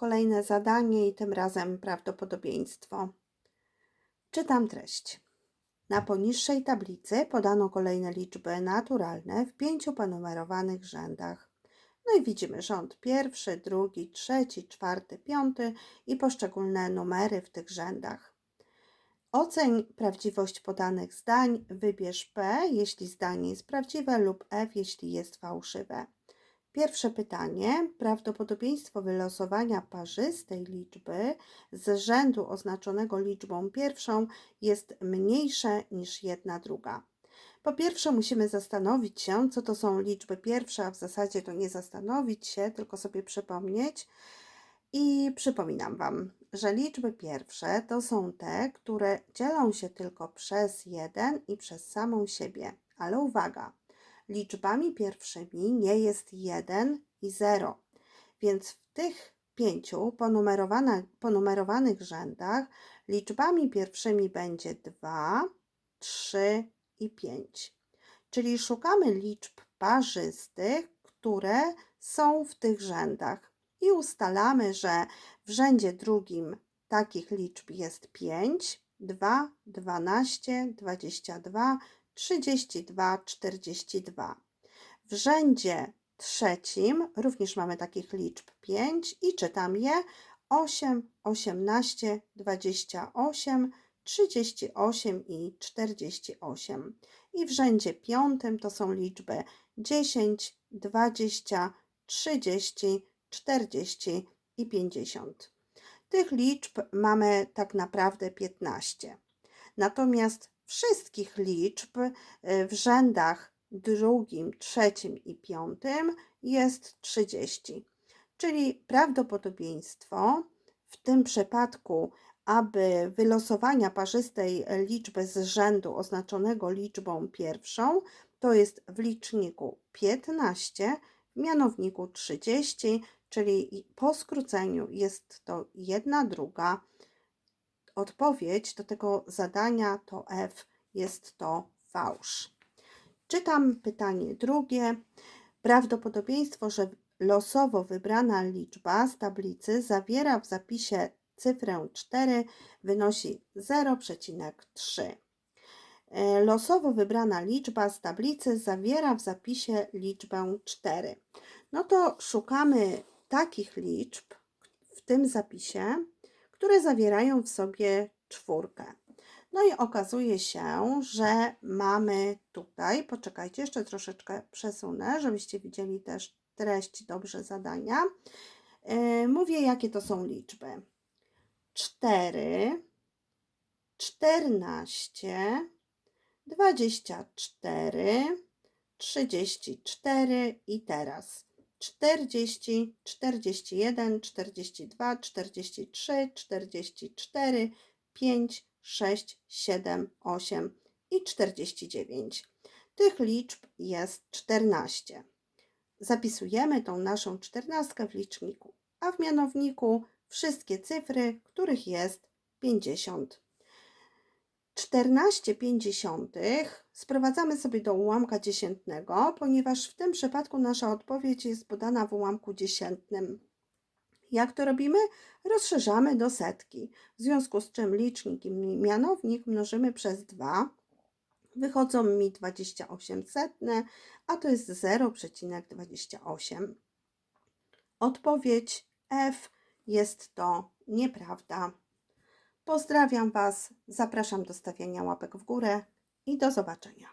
kolejne zadanie i tym razem prawdopodobieństwo. Czytam treść. Na poniższej tablicy podano kolejne liczby naturalne w pięciu ponumerowanych rzędach. No i widzimy rząd pierwszy, drugi, trzeci, czwarty, piąty i poszczególne numery w tych rzędach. Oceń prawdziwość podanych zdań, wybierz P, jeśli zdanie jest prawdziwe, lub F, jeśli jest fałszywe. Pierwsze pytanie. Prawdopodobieństwo wylosowania parzystej liczby z rzędu oznaczonego liczbą pierwszą jest mniejsze niż jedna druga. Po pierwsze, musimy zastanowić się, co to są liczby pierwsze, a w zasadzie to nie zastanowić się, tylko sobie przypomnieć. I przypominam Wam, że liczby pierwsze to są te, które dzielą się tylko przez jeden i przez samą siebie. Ale uwaga, liczbami pierwszymi nie jest 1 i 0, więc w tych pięciu ponumerowanych rzędach liczbami pierwszymi będzie 2, 3 i 5. Czyli szukamy liczb parzystych, które są w tych rzędach i ustalamy, że w rzędzie drugim takich liczb jest 5, 2, 12, 22, 32, 42. W rzędzie trzecim również mamy takich liczb 5 i czytam je 8, 18, 28, 38 i 48. I w rzędzie piątym to są liczby 10, 20, 30, 40 i 50. Tych liczb mamy tak naprawdę 15. Natomiast wszystkich liczb y, w rzędach drugim, trzecim i piątym jest 30. Czyli prawdopodobieństwo w tym przypadku, aby wylosowania parzystej liczby z rzędu oznaczonego liczbą pierwszą, to jest w liczniku 15, w mianowniku 30, czyli po skróceniu jest to jedna druga. Odpowiedź do tego zadania to F, jest to fałsz. Czytam pytanie drugie. Prawdopodobieństwo, że losowo wybrana liczba z tablicy zawiera w zapisie cyfrę 4 wynosi 0,3. E, Losowo wybrana liczba z tablicy zawiera w zapisie liczbę 4. No to szukamy takich liczb w tym zapisie, które zawierają w sobie czwórkę. No i okazuje się, że mamy tutaj, poczekajcie, jeszcze troszeczkę przesunę, żebyście widzieli też treść dobrze zadania. Yy, Mówię, jakie to są liczby. 4, 14, 24, 34 i teraz 40, 41, 42, 43, 44, 5, 6, 7, 8 i 49. Tych liczb jest 14. Zapisujemy tą naszą czternastkę w liczniku, a w mianowniku wszystkie cyfry, których jest 50. 14 pięćdziesiątych sprowadzamy sobie do ułamka dziesiętnego, ponieważ w tym przypadku nasza odpowiedź jest podana w ułamku dziesiętnym. Jak to robimy? Rozszerzamy do setki, w związku z czym licznik i mianownik mnożymy przez 2. Wychodzą mi 28 setne, a to jest 0,28. Odpowiedź F jest to nieprawda. Pozdrawiam Was, zapraszam do stawiania łapek w górę i do zobaczenia.